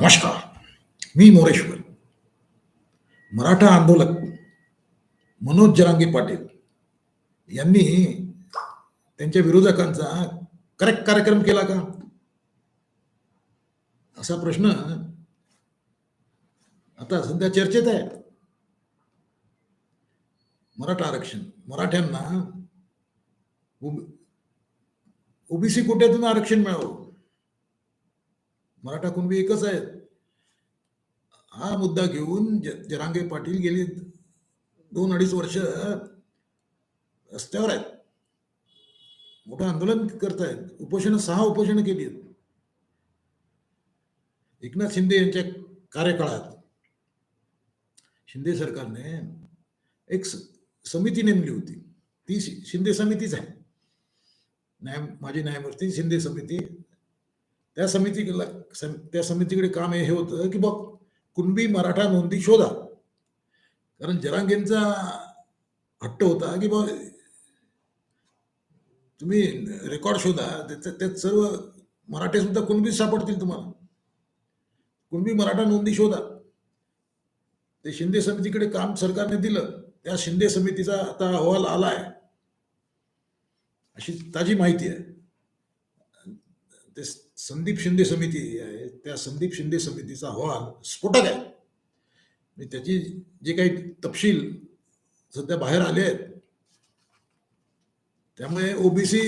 नमस्कार मी मोरेश्वर. मराठा आंदोलक मनोज जरांगे पाटील यांनी त्यांच्या विरोधकांचा करेक्ट कार्यक्रम केला का? असा प्रश्न आता सध्या चर्चेत आहे. मराठा आरक्षण मराठ्यांना ओबीसी कोट्यातून आरक्षण मिळावं. मराठा कुणबी एकच आहेत. हा मुद्दा घेऊन ज- जरांगे पाटील गेली दोन अडीच वर्ष रस्त्यावर आहेत. मोठं आंदोलन करतायत. उपोषण सहा उपोषणं केली आहेत. एकनाथ शिंदे यांच्या कार्यकाळात शिंदे सरकारने एक स- समिती नेमली होती. ती शिंदे समितीच आहे. न्याय माजी न्यायमूर्ती शिंदे समिती त्या समितीला सम- त्या समितीकडे काम हे होतं की बघ कुणबी मराठा नोंदी शोधा. कारण जरांगेंचा हट्ट होता की बा तुम्ही रेकॉर्ड शोधा त्याच्यात त्यात सर्व मराठे सुद्धा कुणबी सापडतील तुम्हाला. कुणबी मराठा नोंदी शोधा. ते शिंदे समितीकडे काम सरकारने दिलं त्या शिंदे समितीचा आता अहवाल आला आहे अशी ताजी माहिती आहे. ते संदीप शिंदे समिती आहे त्या संदीप शिंदे समितीचा अहवाल स्फोटक आहे. म्हणजे त्याची जे काही तपशील सध्या बाहेर आले आहेत त्यामुळे ओबीसी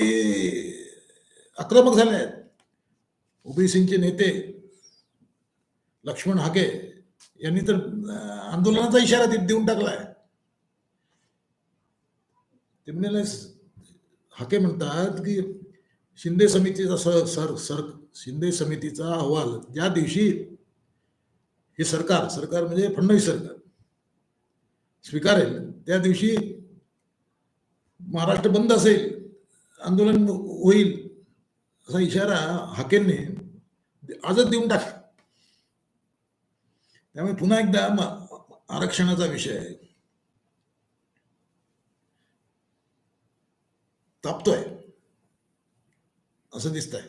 आक्रमक झाले आहेत. ओबीसीचे नेते लक्ष्मण हाके यांनी तर आंदोलनाचा इशारा देऊन देऊन टाकलाय. ते म्हणाले हाके म्हणतात की शिंदे समितीचा सर सर सर शिंदे समितीचा अहवाल ज्या दिवशी हे सरकार सरकार म्हणजे फडणवीस सरकार स्वीकारेल त्या दिवशी महाराष्ट्र बंद असेल आंदोलन होईल असा इशारा हाकेंनी आजच देऊन टाक त्यामुळे पुन्हा एकदा आरक्षणाचा विषय आहे तापतोय. असं दिसत आहे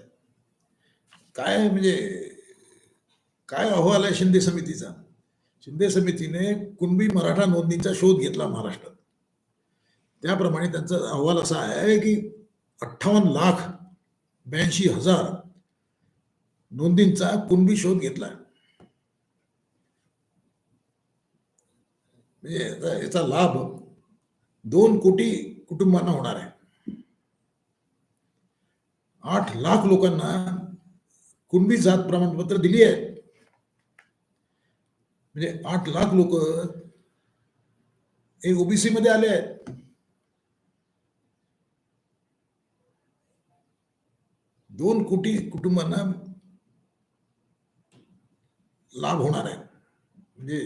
काय म्हणजे काय अहवाल आहे शिंदे समितीचा? शिंदे समितीने कुणबी मराठा नोंदणीचा शोध घेतला महाराष्ट्रात. त्याप्रमाणे त्यांचा अहवाल असा आहे की अठ्ठावन्न लाख ब्याऐंशी हजार नोंदींचा कुणबी शोध घेतला म्हणजे याचा लाभ दोन कोटी कुटुंबांना होणार आहे. आठ लाख लोकांना कुणबी जात प्रमाणपत्र दिली आहे. म्हणजे आठ लाख लोक हे ओबीसी मध्ये आले आहेत. दोन कोटी कुटुंबांना लाभ होणार आहे. म्हणजे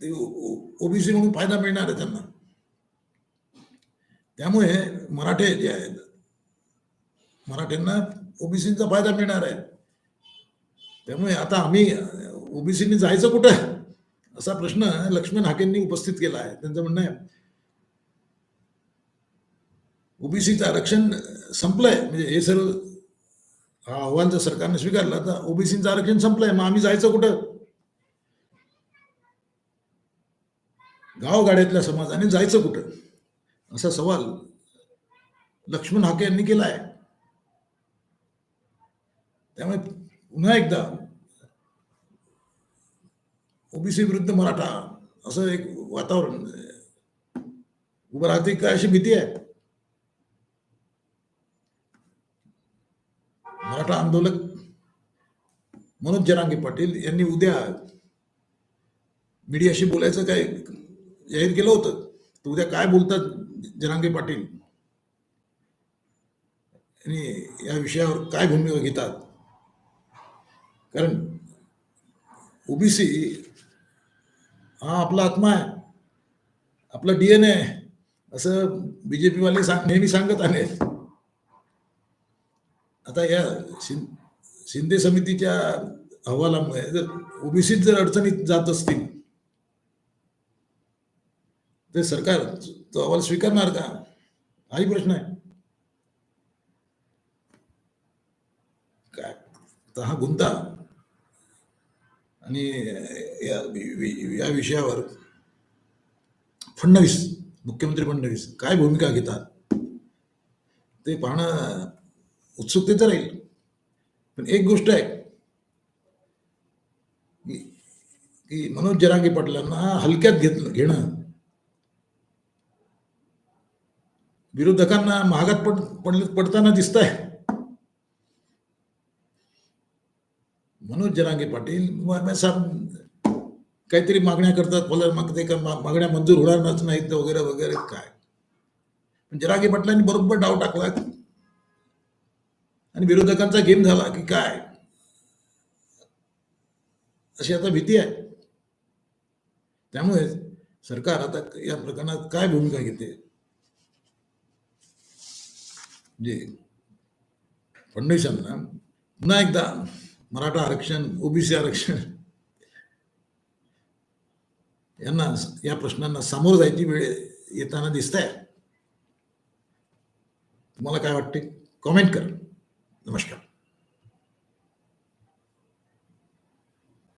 ते ओबीसी म्हणून फायदा मिळणार आहे त्यांना. त्यामुळे मराठे जे आहेत मराठ्यांना ओबीसीचा फायदा मिळणार आहे. त्यामुळे आता आम्ही ओबीसीनी जायचं कुठं? असा प्रश्न लक्ष्मण हाकेंनी उपस्थित केला आहे. त्यांचं म्हणणं आहे ओबीसीचं आरक्षण संपलंय. म्हणजे हे सर्व हा आव्हान जर सरकारने स्वीकारला तर ओबीसीचं आरक्षण संपलंय. मग आम्ही जायचं कुठं? गावगाड्यातल्या समाजाने जायचं कुठं? असा सवाल लक्ष्मण हाके यांनी केला आहे त्यामुळे पुन्हा एकदा ओबीसी विरुद्ध मराठा असं एक वातावरण उभं राहते काय अशी भीती आहे? मराठा आंदोलक मनोज जरांगे पाटील यांनी उद्या मीडियाशी बोलायचं काय जाहीर केलं होतं? तर उद्या काय बोलतात? जनांगे पाटील आणि या विषयावर काय भूमिका घेतात? कारण ओबीसी हा आपला आत्मा आहे आपला एन ए असं बीजेपी वाले सांग नेहमी सांगत आले. आता या शिं शिंदे समितीच्या अहवालामुळे जर ओबीसीत जर अडचणीत जात असतील ते सरकार तो अहवाल स्वीकारणार का? हाही प्रश्न आहे. काय? हा गुंता. आणि या या विषयावर फडणवीस मुख्यमंत्री फडणवीस काय भूमिका घेतात? ते पाहणं उत्सुकतेचं राहील. पण एक गोष्ट आहे. की की मनोज जरांगे पाटलांना हलक्यात घेत घेणं विरोधकांना महागात पड पडले पडताना दिसत आहे मनोज जरांगे पाटील साहेब काहीतरी मागण्या करतात मला मागते का मागण्या मंजूर होणारच नाहीत वगैरे वगैरे काय? पण जरांगे पाटलांनी बरोबर डाव टाकला. आणि विरोधकांचा गेम झाला की काय? अशी आता भीती आहे. त्यामुळे सरकार आता या प्रकरणात काय भूमिका घेते? जे ना पुन्हा एकदा मराठा आरक्षण ओबीसी आरक्षण यांना या प्रश्नांना सामोरं जायची वेळ येताना दिसत आहे तुम्हाला काय वाटते? कॉमेंट करा. नमस्कार.